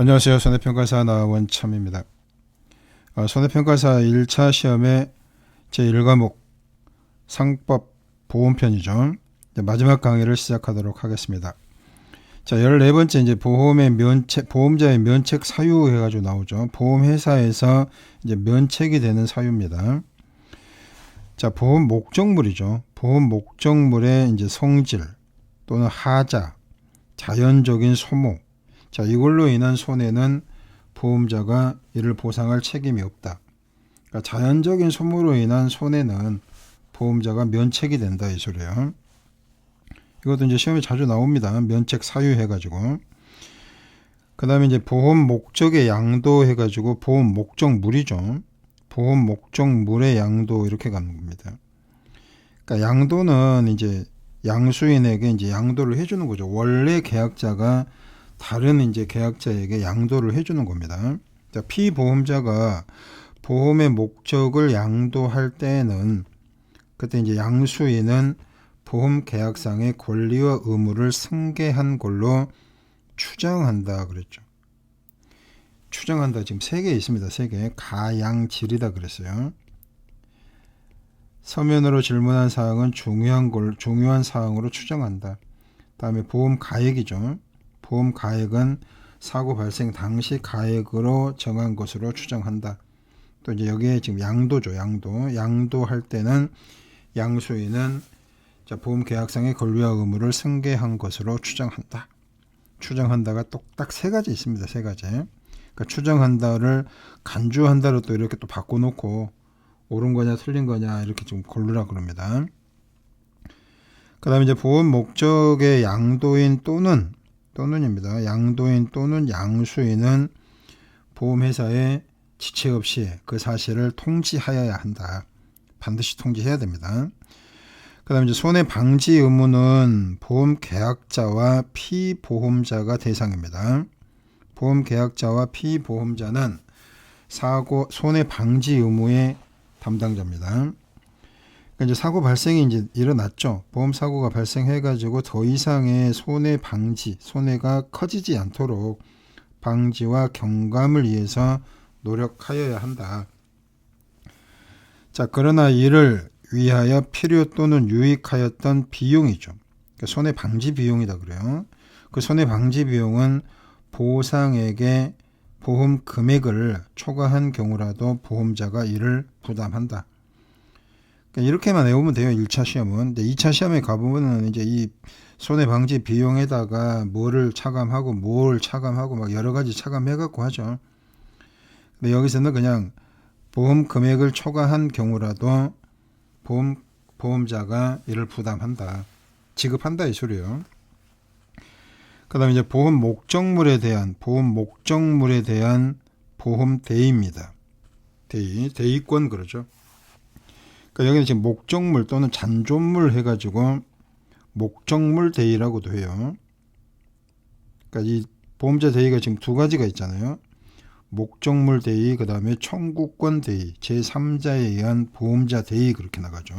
안녕하세요. 손해평가사 나원 참입니다. 어, 손해평가사 1차 시험의 제1과목 상법 보험편이죠. 마지막 강의를 시작하도록 하겠습니다. 자, 14번째 이제 보험의 면책, 보험자의 면책 사유 해 가지고 나오죠. 보험 회사에서 이제 면책이 되는 사유입니다. 자, 보험 목적물이죠. 보험 목적물의 이제 성질 또는 하자, 자연적인 소모, 자, 이걸로 인한 손해는 보험자가 이를 보상할 책임이 없다. 그러니까 자연적인 소모로 인한 손해는 보험자가 면책이 된다 이 소리예요. 이것도 이제 시험에 자주 나옵니다. 면책 사유 해가지고. 그 다음에 이제 보험 목적의 양도 해가지고 보험 목적물이죠. 보험 목적물의 양도 이렇게 가는 겁니다. 그러니까 양도는 이제 양수인에게 이제 양도를 해주는 거죠. 원래 계약자가 다른 이제 계약자에게 양도를 해주는 겁니다. 자, 피보험자가 보험의 목적을 양도할 때는 그때 이제 양수인은 보험 계약상의 권리와 의무를 승계한 걸로 추정한다 그랬죠. 추정한다 지금 세 개 있습니다. 세 개. 가양질이다 그랬어요. 서면으로 질문한 사항은 중요한 걸 중요한 사항으로 추정한다. 다음에 보험 가액이죠. 보험 가액은 사고 발생 당시 가액으로 정한 것으로 추정한다. 또 이제 여기에 지금 양도죠. 양도. 양도할 때는 양수인은 자, 보험 계약상의 권리와 의무를 승계한 것으로 추정한다. 추정한다가 똑딱 세 가지 있습니다. 세 가지. 그러니까 추정한다를 간주한다로 또 이렇게 또 바꿔놓고 옳은 거냐 틀린 거냐 이렇게 좀 고르라 그럽니다. 그 다음에 이제 보험 목적의 양도인 또는 또는입니다. 양도인 또는 양수인은 보험회사에 지체 없이 그 사실을 통지하여야 한다. 반드시 통지해야 됩니다. 그 다음에 손해 방지 의무는 보험 계약자와 피보험자가 대상입니다. 보험 계약자와 피보험자는 사고 손해 방지 의무의 담당자입니다. 그러니까 이제 사고 발생이 이제 일어났죠. 보험 사고가 발생해 가지고 더 이상의 손해 방지, 손해가 커지지 않도록 방지와 경감을 위해서 노력하여야 한다. 자, 그러나 이를 위하여 필요 또는 유익하였던 비용이죠. 그러니까 손해 방지 비용이다 그래요. 그 손해 방지 비용은 보상액의 보험 금액을 초과한 경우라도 보험자가 이를 부담한다. 그러니까 이렇게만 외우면 돼요. 1차 시험은. 근데 2차 시험에 가보면은 이제 이 손해 방지 비용에다가 뭐를 차감하고 뭘 차감하고 막 여러 가지 차감해 갖고 하죠. 근데 여기서는 그냥 보험 금액을 초과한 경우라도 보험 보험자가 이를 부담한다. 지급한다 이 소리요. 그 다음에 이제 보험 목적물에 대한 보험 목적물에 대한 보험 대의입니다. 대의, 대의권 그러죠. 그러니까 여기는 지금 목적물 또는 잔존물 해가지고 목적물 대의라고도 해요. 그러니까 이 보험자 대의가 지금 두 가지가 있잖아요. 목적물 대의, 그 다음에 청구권 대의, 제3자에 의한 보험자 대의 그렇게 나가죠.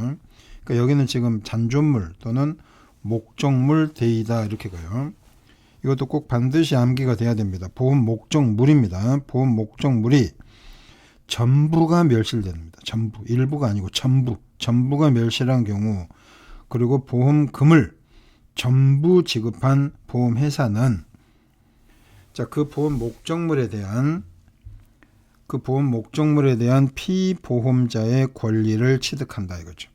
그러니까 여기는 지금 잔존물 또는 목적물 대의다 이렇게 가요. 이것도 꼭 반드시 암기가 돼야 됩니다. 보험 목적물입니다. 보험 목적물이 전부가 멸실됩니다. 전부. 일부가 아니고 전부. 전부가 멸실한 경우 그리고 보험금을 전부 지급한 보험회사는 자, 그 보험 목적물에 대한 그 보험 목적물에 대한 피보험자의 권리를 취득한다 이거죠.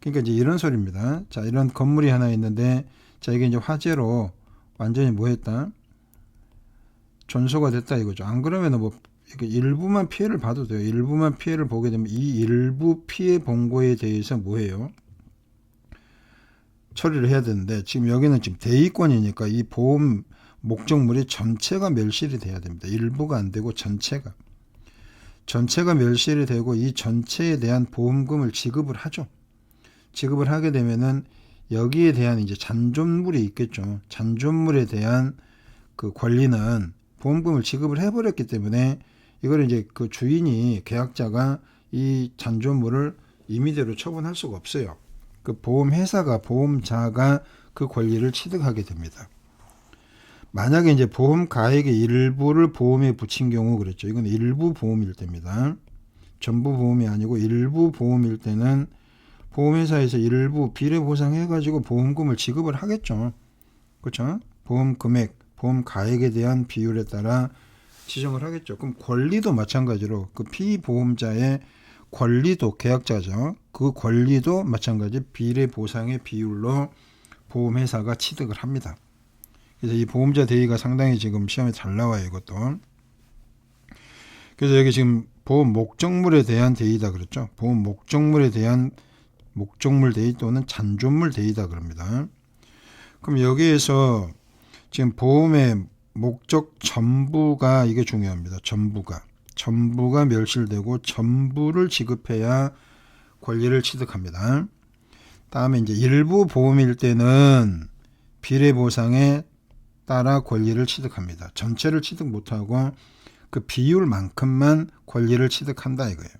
그러니까 이제 이런 소리입니다. 자, 이런 건물이 하나 있는데 자, 이게 이제 화재로 완전히 뭐 했다? 전소가 됐다 이거죠. 안 그러면 뭐 일부만 피해를 봐도 돼요. 일부만 피해를 보게 되면 이 일부 피해 본 거에 대해서 뭐 해요? 처리를 해야 되는데 지금 여기는 지금 대의권이니까 이 보험 목적물이 전체가 멸실이 돼야 됩니다. 일부가 안 되고 전체가 전체가 멸실이 되고 이 전체에 대한 보험금을 지급을 하죠. 지급을 하게 되면은 여기에 대한 이제 잔존물이 있겠죠. 잔존물에 대한 그 권리는 보험금을 지급을 해버렸기 때문에 이걸 이제 그 주인이 계약자가 이 잔존물을 임의대로 처분할 수가 없어요. 그 보험 회사가 보험자가 그 권리를 취득하게 됩니다. 만약에 이제 보험 가액의 일부를 보험에 붙인 경우 그랬죠. 이건 일부 보험일 때입니다. 전부 보험이 아니고 일부 보험일 때는 보험회사에서 일부 비례 보상해가지고 보험금을 지급을 하겠죠. 그렇죠? 보험 금액, 보험 가액에 대한 비율에 따라 지정을 하겠죠. 그럼 권리도 마찬가지로 그 피보험자의 권리도 계약자죠. 그 권리도 마찬가지 비례 보상의 비율로 보험회사가 취득을 합니다. 그래서 이 보험자 대의가 상당히 지금 시험에 잘 나와요, 이것도. 그래서 여기 지금 보험 목적물에 대한 대의다 그랬죠. 보험 목적물에 대한 목적물 대의 또는 잔존물 대의다 그럽니다. 그럼 여기에서 지금 보험의 목적 전부가 이게 중요합니다. 전부가 전부가 멸실되고 전부를 지급해야 권리를 취득합니다. 다음에 이제 일부 보험일 때는 비례 보상에 따라 권리를 취득합니다. 전체를 취득 못하고 그 비율만큼만 권리를 취득한다 이거예요.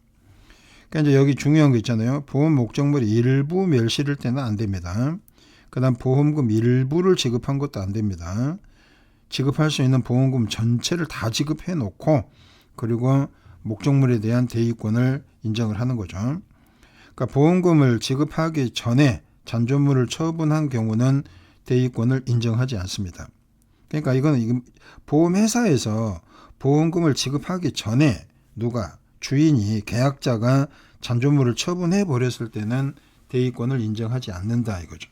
그러니까 이제 여기 중요한 거 있잖아요. 보험 목적물이 일부 멸실일 때는 안 됩니다. 그다음 보험금 일부를 지급한 것도 안 됩니다. 지급할 수 있는 보험금 전체를 다 지급해 놓고 그리고 목적물에 대한 대위권을 인정을 하는 거죠. 그러니까 보험금을 지급하기 전에 잔존물을 처분한 경우는 대위권을 인정하지 않습니다. 그러니까 이거는 보험회사에서 보험금을 지급하기 전에 누가 주인이 계약자가 잔존물을 처분해 버렸을 때는 대위권을 인정하지 않는다 이거죠.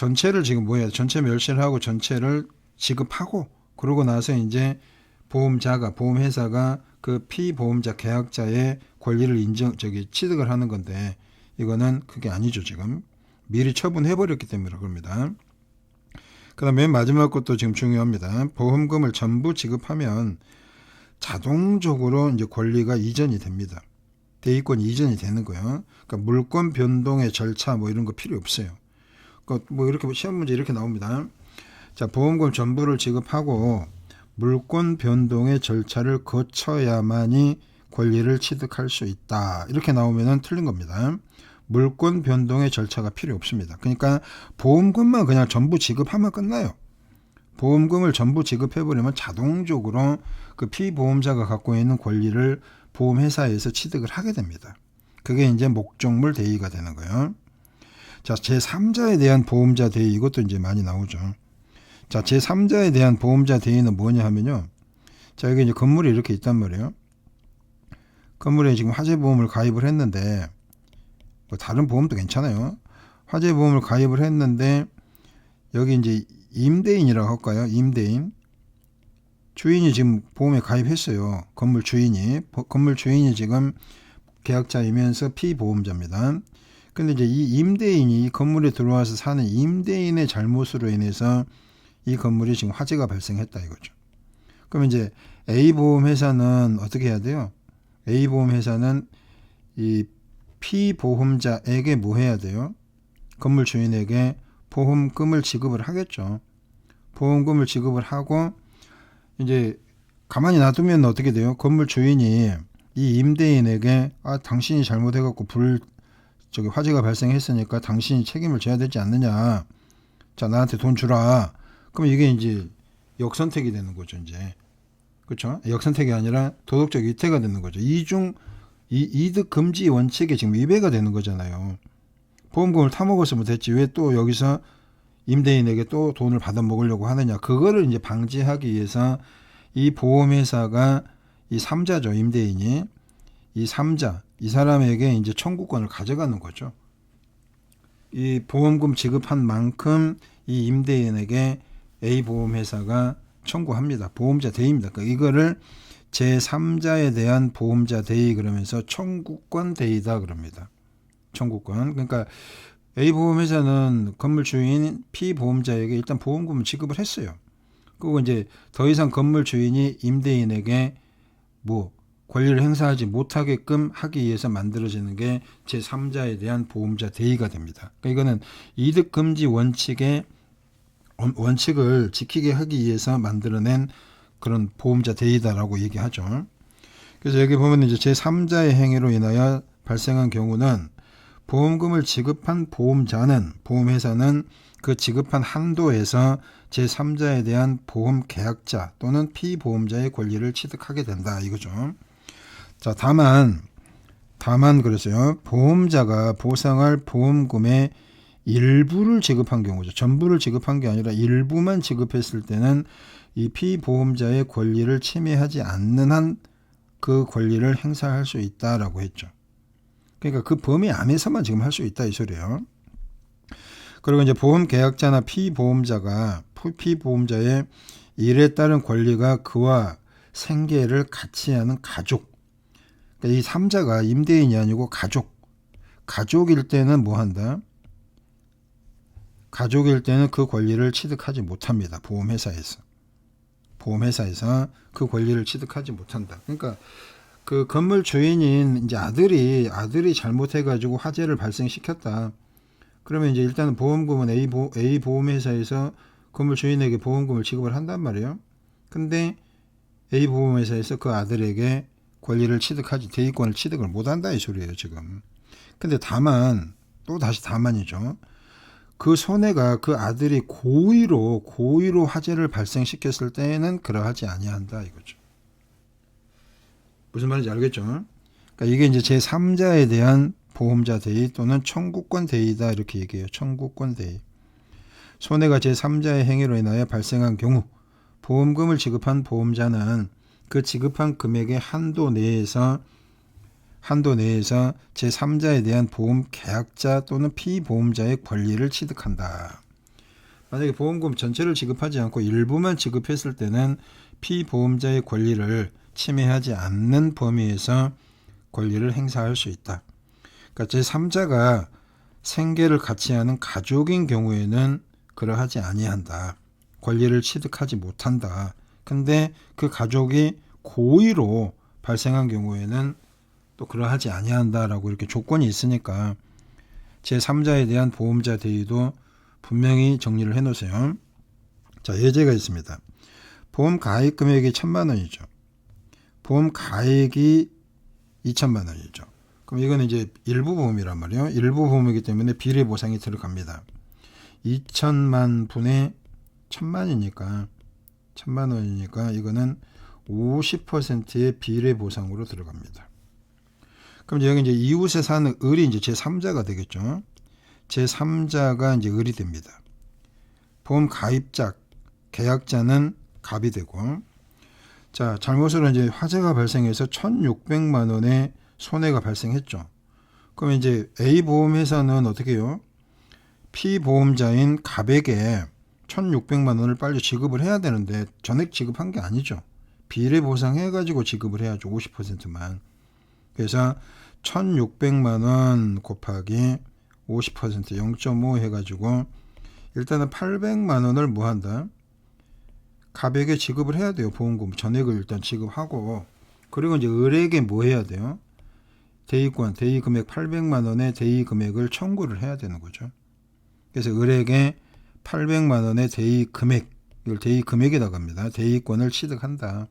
전체를 지금 뭐야? 전체 멸실을 하고 전체를 지급하고 그러고 나서 이제 보험자가 보험회사가 그 피보험자 계약자의 권리를 인정 저기 취득을 하는 건데 이거는 그게 아니죠 지금 미리 처분해 버렸기 때문에 그럽니다. 그다음 맨 마지막 것도 지금 중요합니다. 보험금을 전부 지급하면 자동적으로 이제 권리가 이전이 됩니다. 대위권 이전이 되는 거예요. 그러니까 물권 변동의 절차 뭐 이런 거 필요 없어요. 뭐 이렇게 시험 문제 이렇게 나옵니다. 자, 보험금 전부를 지급하고 물권 변동의 절차를 거쳐야만이 권리를 취득할 수 있다. 이렇게 나오면은 틀린 겁니다. 물권 변동의 절차가 필요 없습니다. 그러니까 보험금만 그냥 전부 지급하면 끝나요. 보험금을 전부 지급해버리면 자동적으로 그 피보험자가 갖고 있는 권리를 보험회사에서 취득을 하게 됩니다. 그게 이제 목적물 대의가 되는 거예요. 자, 제3자에 대한 보험자 대의 이것도 이제 많이 나오죠. 자, 제3자에 대한 보험자 대의는 뭐냐 하면요. 자, 여기 이제 건물이 이렇게 있단 말이에요. 건물에 지금 화재보험을 가입을 했는데, 뭐 다른 보험도 괜찮아요. 화재보험을 가입을 했는데, 여기 이제 임대인이라고 할까요? 임대인. 주인이 지금 보험에 가입했어요. 건물 주인이. 건물 주인이 지금 계약자이면서 피보험자입니다. 근데 이제 이 임대인이 이 건물에 들어와서 사는 임대인의 잘못으로 인해서 이 건물이 지금 화재가 발생했다 이거죠. 그럼 이제 A 보험 회사는 어떻게 해야 돼요? A 보험 회사는 이 피보험자에게 뭐 해야 돼요? 건물 주인에게 보험금을 지급을 하겠죠. 보험금을 지급을 하고 이제 가만히 놔두면 어떻게 돼요? 건물 주인이 이 임대인에게 아 당신이 잘못해갖고 불 저기 화재가 발생했으니까 당신이 책임을 져야 되지 않느냐. 자, 나한테 돈 주라. 그럼 이게 이제 역선택이 되는 거죠, 이제. 그렇죠? 역선택이 아니라 도덕적 위태가 되는 거죠. 이중 이 이득 금지 원칙에 지금 위배가 되는 거잖아요. 보험금을 타먹었으면 됐지 왜 또 여기서 임대인에게 또 돈을 받아 먹으려고 하느냐. 그거를 이제 방지하기 위해서 이 보험회사가 이 3자죠, 임대인이. 이 3자, 이 사람에게 이제 청구권을 가져가는 거죠. 이 보험금 지급한 만큼 이 임대인에게 A 보험회사가 청구합니다. 보험자 대의입니다. 그러니까 이거를 제3자에 대한 보험자 대의 그러면서 청구권 대의다 그럽니다. 청구권. 그러니까 A 보험회사는 건물 주인 피보험자에게 일단 보험금을 지급을 했어요. 그리고 이제 더 이상 건물 주인이 임대인에게 뭐 권리를 행사하지 못하게끔 하기 위해서 만들어지는 게 제3자에 대한 보험자 대의가 됩니다. 그러니까 이거는 이득 금지 원칙의 원칙을 지키게 하기 위해서 만들어낸 그런 보험자 대의다라고 얘기하죠. 그래서 여기 보면 이제 제3자의 행위로 인하여 발생한 경우는 보험금을 지급한 보험자는 보험회사는 그 지급한 한도에서 제3자에 대한 보험 계약자 또는 피보험자의 권리를 취득하게 된다 이거죠. 자, 다만 다만 그랬어요. 보험자가 보상할 보험금의 일부를 지급한 경우죠. 전부를 지급한 게 아니라 일부만 지급했을 때는 이 피보험자의 권리를 침해하지 않는 한 그 권리를 행사할 수 있다라고 했죠. 그러니까 그 범위 안에서만 지금 할 수 있다 이 소리예요. 그리고 이제 보험 계약자나 피보험자가 피보험자의 일에 따른 권리가 그와 생계를 같이 하는 가족. 그러니까 이 3자가 임대인이 아니고 가족. 가족일 때는 뭐 한다? 가족일 때는 그 권리를 취득하지 못합니다. 보험회사에서. 보험회사에서 그 권리를 취득하지 못한다. 그러니까 그 건물 주인인 이제 아들이 아들이 잘못해가지고 화재를 발생시켰다. 그러면 이제 일단은 보험금은 A, 보, A 보험회사에서 건물 주인에게 보험금을 지급을 한단 말이에요. 근데 A 보험회사에서 그 아들에게 권리를 취득하지 대의권을 취득을 못한다 이 소리예요 지금. 근데 다만 또 다시 다만이죠. 그 손해가 그 아들이 고의로 고의로 화재를 발생시켰을 때에는 그러하지 아니한다 이거죠. 무슨 말인지 알겠죠? 그러니까 이게 이제 제 3자에 대한 보험자 대의 또는 청구권 대의다 이렇게 얘기해요. 청구권 대의. 손해가 제 3자의 행위로 인하여 발생한 경우 보험금을 지급한 보험자는 그 지급한 금액의 한도 내에서 한도 내에서 제3자에 대한 보험 계약자 또는 피보험자의 권리를 취득한다. 만약에 보험금 전체를 지급하지 않고 일부만 지급했을 때는 피보험자의 권리를 침해하지 않는 범위에서 권리를 행사할 수 있다. 그러니까 제3자가 생계를 같이 하는 가족인 경우에는 그러하지 아니한다. 권리를 취득하지 못한다. 근데 그 가족이 고의로 발생한 경우에는 또 그러하지 아니한다라고 이렇게 조건이 있으니까 제3자에 대한 보험자 대의도 분명히 정리를 해 놓으세요. 자, 예제가 있습니다. 보험 가입 금액이 천만 원이죠. 보험 가액이 2천만 원이죠. 그럼 이건 이제 일부 보험이란 말이에요. 일부 보험이기 때문에 비례 보상이 들어갑니다. 2천만 분의 천만이니까 천만 원이니까 이거는 50%의 비례 보상으로 들어갑니다. 그럼 여기 이제 이웃에 사는 을이 이제 제 3자가 되겠죠. 제 3자가 이제 을이 됩니다. 보험 가입자, 계약자는 갑이 되고 자, 잘못으로 이제 화재가 발생해서 1,600만 원의 손해가 발생했죠. 그럼 이제 A 보험회사는 어떻게 해요? 피보험자인 갑에게 1,600만 원을 빨리 지급을 해야 되는데 전액 지급한 게 아니죠. 비례 보상해 가지고 지급을 해야죠. 50%만. 그래서 1,600만 원 곱하기 50% 0.5 해 가지고 일단은 800만 원을 뭐 한다? 갑에게 지급을 해야 돼요. 보험금 전액을 일단 지급하고 그리고 이제 을에게 뭐 해야 돼요? 대의권, 대의 금액 800만 원의 대의 금액을 청구를 해야 되는 거죠. 그래서 을에게 800만 원의 대의 금액, 이걸 대의 금액에다 갑니다. 대의권을 취득한다.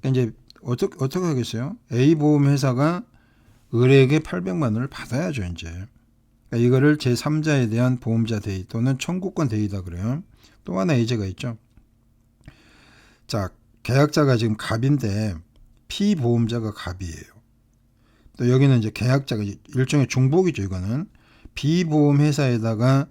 그러니까 이제 어떻게 어떻게 하겠어요? A 보험 회사가 을에게 800만 원을 받아야죠, 이제. 그러니까 이거를 제3자에 대한 보험자 대의 또는 청구권 대의다 그래요. 또 하나 예제가 있죠. 자, 계약자가 지금 갑인데 피보험자가 갑이에요. 또 여기는 이제 계약자가 일종의 중복이죠, 이거는. 비보험 회사에다가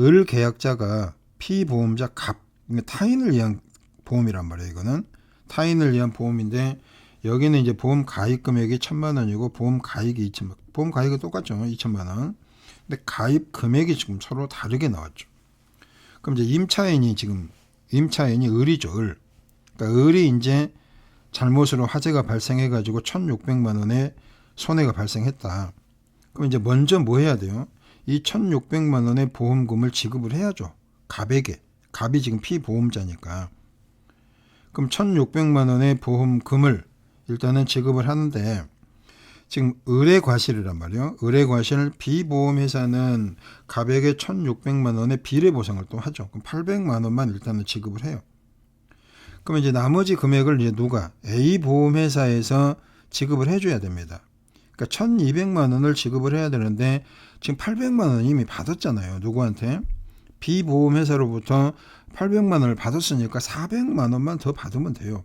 을 계약자가 피보험자 갑, 타인을 위한 보험이란 말이에요, 이거는. 타인을 위한 보험인데 여기는 이제 보험 가입 금액이 천만 원이고 보험 가입이 2천만 보험 가입이 똑같죠. 2천만 원. 근데 가입 금액이 지금 서로 다르게 나왔죠. 그럼 이제 임차인이 지금 임차인이 을이죠. 을. 그러니까 을이 이제 잘못으로 화재가 발생해 가지고 1,600만 원의 손해가 발생했다. 그럼 이제 먼저 뭐 해야 돼요? 이 1,600만 원의 보험금을 지급을 해야죠. 갑에게. 갑이 지금 피보험자니까. 그럼 1,600만 원의 보험금을 일단은 지급을 하는데 지금 의뢰 과실이란 말이에요. 의뢰 과실 비보험 회사는 갑에게 1,600만 원의 비례 보상을 또 하죠. 그럼 800만 원만 일단은 지급을 해요. 그럼 이제 나머지 금액을 이제 누가 A 보험 회사에서 지급을 해줘야 됩니다. 그러니까 1,200만 원을 지급을 해야 되는데 지금 800만 원 이미 받았잖아요. 누구한테? 비보험 회사로부터 800만 원을 받았으니까 400만 원만 더 받으면 돼요.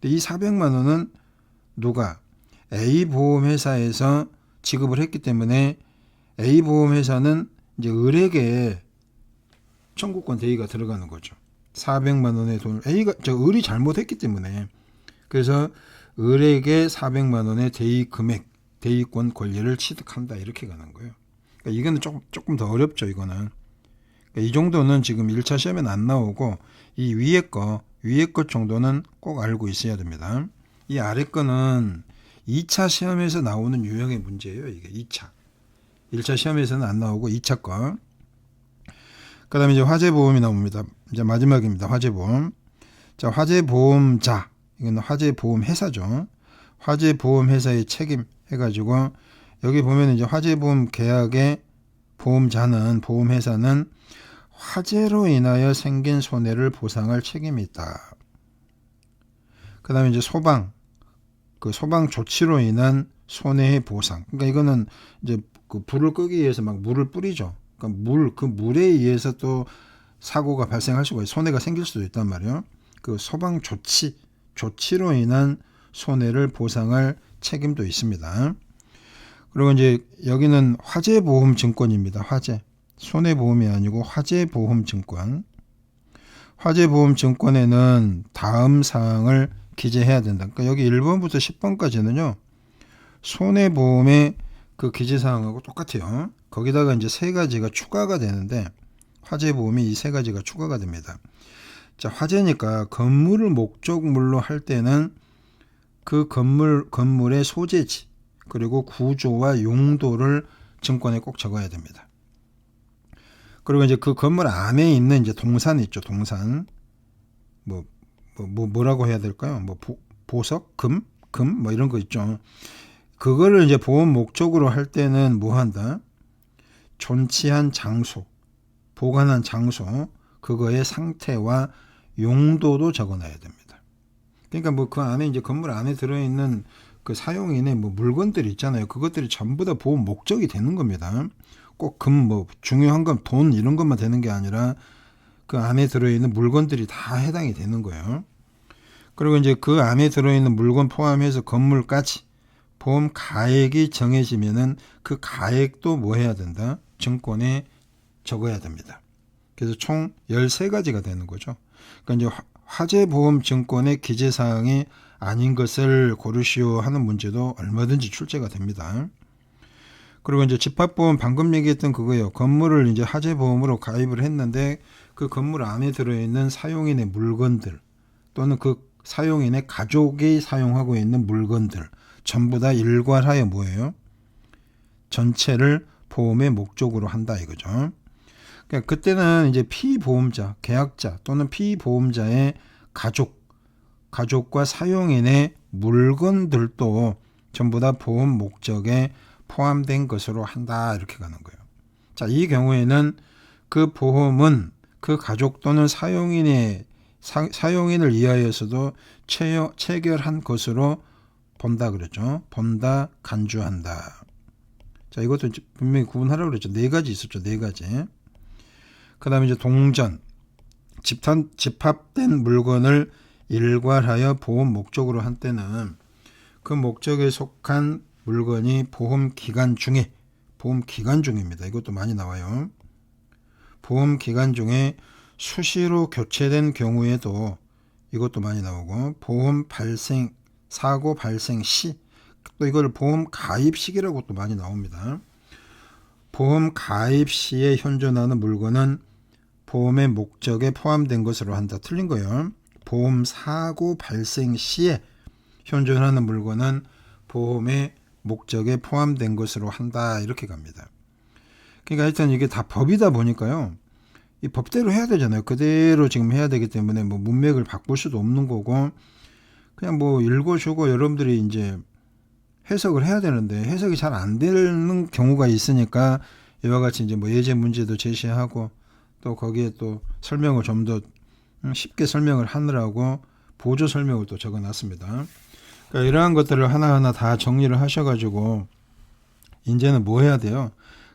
근데 이 400만 원은 누가 A 보험 회사에서 지급을 했기 때문에 A 보험 회사는 이제 을에게 청구권 대의가 들어가는 거죠. 400만 원의 돈을 A가 저 을이 잘못했기 때문에 그래서 을에게 400만 원의 대의 금액, 대의권 권리를 취득한다 이렇게 가는 거예요. 그러니까 이거는 조금 조금 더 어렵죠. 이거는 그러니까 이 정도는 지금 1차 시험에는 안 나오고 이 위에 거 위에 것 정도는 꼭 알고 있어야 됩니다. 이 아래 거는 2차 시험에서 나오는 유형의 문제예요. 이게 2차. 1차 시험에서는 안 나오고 2차 거. 그 다음에 이제 화재보험이 나옵니다. 이제 마지막입니다. 화재보험. 자, 화재보험자. 이건 화재보험 회사죠. 화재보험 회사의 책임 해가지고 여기 보면 이제 화재보험 계약의 보험자는 보험회사는 화재로 인하여 생긴 손해를 보상할 책임이 있다. 그 다음에 이제 소방 그 소방 조치로 인한 손해의 보상. 그러니까 이거는 이제 그 불을 끄기 위해서 막 물을 뿌리죠. 그러니까 물 그 물에 의해서 또 사고가 발생할 수가 있 손해가 생길 수도 있단 말이에요. 그 소방 조치 조치로 인한 손해를 보상할 책임도 있습니다. 그리고 이제 여기는 화재보험 증권입니다. 화재. 손해보험이 아니고 화재보험 증권. 화재보험 증권에는 다음 사항을 기재해야 된다. 그러니까 여기 1번부터 10번까지는요. 손해보험의 그 기재사항하고 똑같아요. 거기다가 이제 세 가지가 추가가 되는데 화재보험이 이 세 가지가 추가가 됩니다. 자, 화재니까 건물을 목적물로 할 때는 그 건물 건물의 소재지 그리고 구조와 용도를 증권에 꼭 적어야 됩니다. 그리고 이제 그 건물 안에 있는 이제 동산 있죠, 동산. 뭐, 뭐, 뭐 뭐라고 해야 될까요? 뭐 보, 보석, 금, 금, 뭐 이런 거 있죠. 그거를 이제 보험 목적으로 할 때는 뭐 한다? 존치한 장소, 보관한 장소, 그거의 상태와 용도도 적어놔야 됩니다. 그러니까 뭐 그 안에 이제 건물 안에 들어있는 그 사용인의 뭐 물건들이 있잖아요. 그것들이 전부 다 보험 목적이 되는 겁니다. 꼭 금 뭐 중요한 건 돈 이런 것만 되는 게 아니라 그 안에 들어있는 물건들이 다 해당이 되는 거예요. 그리고 이제 그 안에 들어있는 물건 포함해서 건물까지 보험 가액이 정해지면은 그 가액도 뭐 해야 된다? 증권에 적어야 됩니다. 그래서 총 13가지가 되는 거죠. 그러니까 이제 화재보험 증권의 기재사항이 아닌 것을 고르시오 하는 문제도 얼마든지 출제가 됩니다. 그리고 이제 집합보험 방금 얘기했던 그거예요. 건물을 이제 화재보험으로 가입을 했는데 그 건물 안에 들어있는 사용인의 물건들 또는 그 사용인의 가족이 사용하고 있는 물건들 전부 다 일괄하여 뭐예요? 전체를 보험의 목적으로 한다 이거죠. 그러니까 그때는 이제 피보험자, 계약자 또는 피보험자의 가족, 가족과 사용인의 물건들도 전부 다 보험 목적에 포함된 것으로 한다 이렇게 가는 거예요. 자, 이 경우에는 그 보험은 그 가족 또는 사용인의 사, 사용인을 위하여서도 체여, 체결한 것으로 본다 그랬죠. 본다, 간주한다. 자, 이것도 분명히 구분하라고 그랬죠. 네 가지 있었죠. 네 가지. 그 다음에 이제 동전. 집합, 집합된 물건을 일괄하여 보험 목적으로 한 때는 그 목적에 속한 물건이 보험 기간 중에 보험 기간 중입니다. 이것도 많이 나와요. 보험 기간 중에 수시로 교체된 경우에도 이것도 많이 나오고 보험 발생 사고 발생 시 또 이걸 보험 가입 시기라고 또 많이 나옵니다. 보험 가입 시에 현존하는 물건은 보험의 목적에 포함된 것으로 한다. 틀린 거예요. 보험 사고 발생 시에 현존하는 물건은 보험의 목적에 포함된 것으로 한다. 이렇게 갑니다. 그러니까 일단 이게 다 법이다 보니까요. 이 법대로 해야 되잖아요. 그대로 지금 해야 되기 때문에 뭐 문맥을 바꿀 수도 없는 거고 그냥 뭐 읽어주고 여러분들이 이제 해석을 해야 되는데 해석이 잘 안 되는 경우가 있으니까 이와 같이 이제 뭐 예제 문제도 제시하고 또 거기에 또 설명을 좀 더 쉽게 설명을 하느라고 보조 설명을 또 적어 놨습니다. 그러니까 이러한 것들을 하나하나 다 정리를 하셔가지고 이제는 뭐 해야 돼요?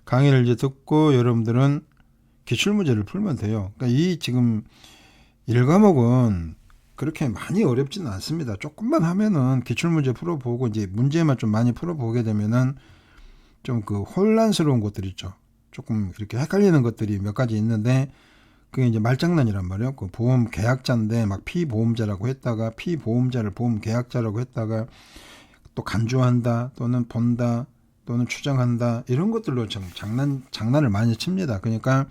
강의를 이제 듣고 여러분들은 기출문제를 풀면 돼요. 그러니까 이 지금 1과목은 그렇게 많이 어렵지는 않습니다. 조금만 하면은 기출문제 풀어보고 이제 문제만 좀 많이 풀어보게 되면은 좀 그 혼란스러운 것들 있죠. 조금 이렇게 헷갈리는 것들이 몇 가지 있는데 그게 이제 말장난이란 말이에요. 그 보험 계약자인데 막 피보험자라고 했다가 피보험자를 보험 계약자라고 했다가 또 간주한다 또는 본다 또는 추정한다 이런 것들로 좀 장난 장난을 많이 칩니다. 그러니까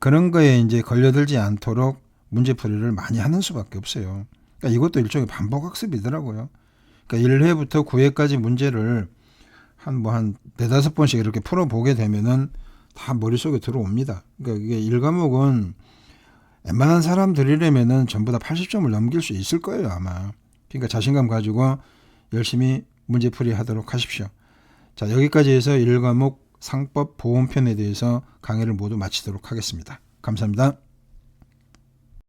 그런 거에 이제 걸려들지 않도록 문제풀이를 많이 하는 수밖에 없어요. 그러니까 이것도 일종의 반복 학습이더라고요. 그러니까 1회부터 9회까지 문제를 한 뭐한 네다섯 번씩 이렇게 풀어 보게 되면은 다 머릿속에 들어옵니다. 그러니까 이게 1과목은 웬만한 사람들이라면은 전부 다 80점을 넘길 수 있을 거예요, 아마. 그러니까 자신감 가지고 열심히 문제풀이 하도록 하십시오. 자, 여기까지 해서 1과목 상법 보험편에 대해서 강의를 모두 마치도록 하겠습니다. 감사합니다.